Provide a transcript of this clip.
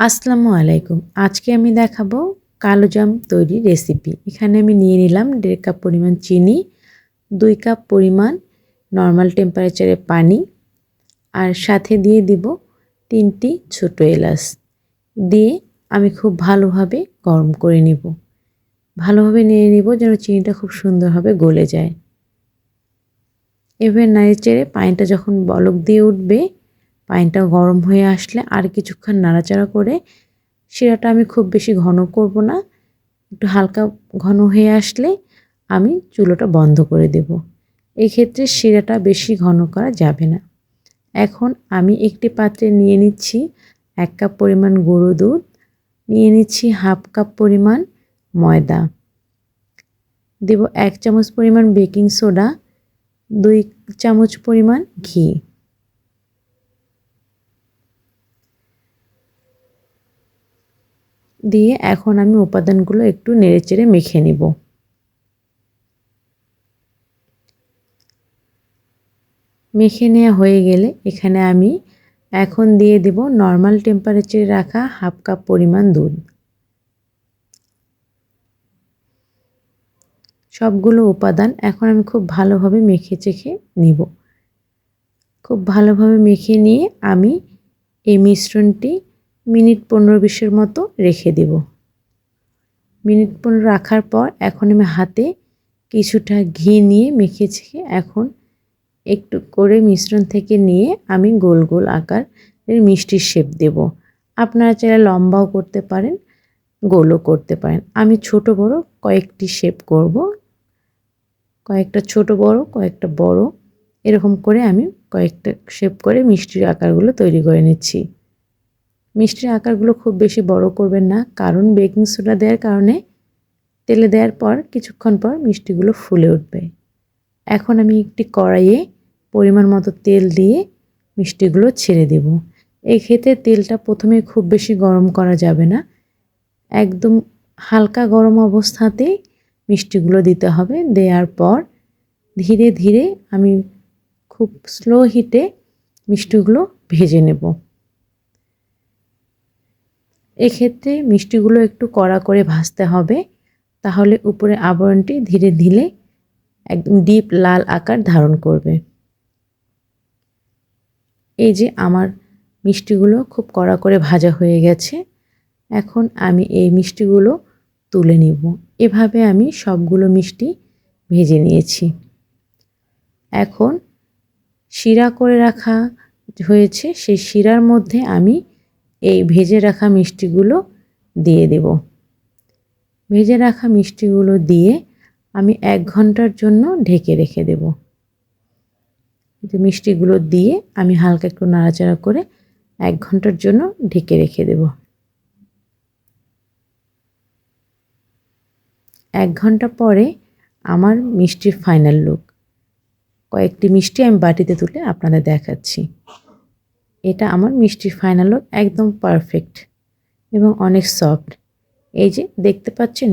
আসসালামু আলাইকুম। আজকে আমি দেখাবো কালো জাম তৈরি রেসিপি। এখানে আমি নিয়ে নিলাম দেড় কাপ পরিমাণ চিনি, দুই কাপ পরিমাণ নর্মাল টেম্পারেচারে পানি আর সাথে দিয়ে দিব তিনটি ছোট এলাচ। দিয়ে আমি খুব ভালোভাবে গরম করে নিব। ভালোভাবে নিয়ে নিব যেন চিনিটা খুব সুন্দরভাবে গলে যায়। এবার নাড়ি চেড়ে পানিটা যখন বলক দিয়ে উঠবে পানিটা গরম হয়ে আসলে আর কিছুক্ষণ নাড়াচাড়া করে শিরাটা আমি খুব বেশি ঘন করব না। একটু হালকা ঘন হয়ে আসলে আমি চুলোটা বন্ধ করে দেব। এই ক্ষেত্রে শিরাটা বেশি ঘন করা যাবে না। এখন আমি একটি পাত্রে নিয়ে নিচ্ছি এক কাপ পরিমাণ গুঁড়ো দুধ, নিয়ে নিচ্ছি হাফ কাপ পরিমাণ ময়দা। দেব এক চামচ পরিমাণ বেকিং সোডা, দুই চামচ পরিমাণ ঘি। দিয়ে এখন আমি উপাদানগুলো একটু নেড়েচেড়ে মেখে নিব। মেখে নেওয়া হয়ে গেলে এখানে আমি এখন দিয়ে দেব নর্মাল টেম্পারেচারে রাখা হাফ কাপ পরিমাণ দুধ। সবগুলো উপাদান এখন আমি খুব ভালোভাবে মেখে চেখে নিব। খুব ভালোভাবে মেখে নিয়ে আমি এই মিশ্রণটি মিনিট পনেরো বিশের মতো রেখে দেব। মিনিট পনেরো রাখার পর এখন আমি হাতে কিছুটা ঘি নিয়ে মেখেছি। এখন একটু করে মিশ্রণ থেকে নিয়ে আমি গোল গোল আকার মিষ্টির শেপ দেব। আপনারা চাইলে লম্বাও করতে পারেন, গোলও করতে পারেন। আমি ছোট বড় কয়েকটি শেপ করব। কয়েকটা ছোট বড়, কয়েকটা বড়। এরকম করে আমি কয়েকটা শেপ করে মিষ্টির আকারগুলো তৈরি করে নিচ্ছি। মিষ্টির আকারগুলো খুব বেশি বড় করবেন না। কারণ বেকিং সোডা দেওয়ার কারণে তেলে দেওয়ার পর, কিছুক্ষণ পর মিষ্টিগুলো ফুলে উঠবে। এখন আমি একটি কড়াইয়ে পরিমাণ মতো তেল দিয়ে মিষ্টিগুলো ছেড়ে দেব। এই ক্ষেত্রে তেলটা প্রথমে খুব বেশি গরম করা যাবে না। একদম হালকা গরম অবস্থাতেই মিষ্টিগুলো দিতে হবে। দেওয়ার পর ধীরে ধীরে আমি খুব স্লো হিটে মিষ্টিগুলো ভেজে নেব। এক্ষেত্রে মিষ্টিগুলো একটু কড়া করে ভাজতে হবে, তাহলে উপরে আবরণটি ধীরে ধীরে একদম ডিপ লাল আকার ধারণ করবে। এই যে আমার মিষ্টিগুলো খুব কড়া করে ভাজা হয়ে গেছে, এখন আমি এই মিষ্টিগুলো তুলে নিব। এভাবে আমি সবগুলো মিষ্টি ভেজে নিয়েছি। এখন শিরা করে রাখা হয়েছে, সেই শিরার মধ্যে আমি এই ভেজে রাখা মিষ্টিগুলো দিয়ে দেব। ভেজে রাখা মিষ্টিগুলো দিয়ে আমি এক ঘণ্টার জন্য ঢেকে রেখে দেব। মিষ্টিগুলো দিয়ে আমি হালকা একটু নাড়াচাড়া করে এক ঘণ্টার জন্য ঢেকে রেখে দেব। এক ঘণ্টা পরে আমার মিষ্টির ফাইনাল লুক কয়েকটি মিষ্টি আমি বাটিতে তুলে আপনাদের দেখাচ্ছি। এটা আমার মিষ্টির ফাইনাল একদম পারফেক্ট এবং অনেক সফট এই যে দেখতে পাচ্ছেন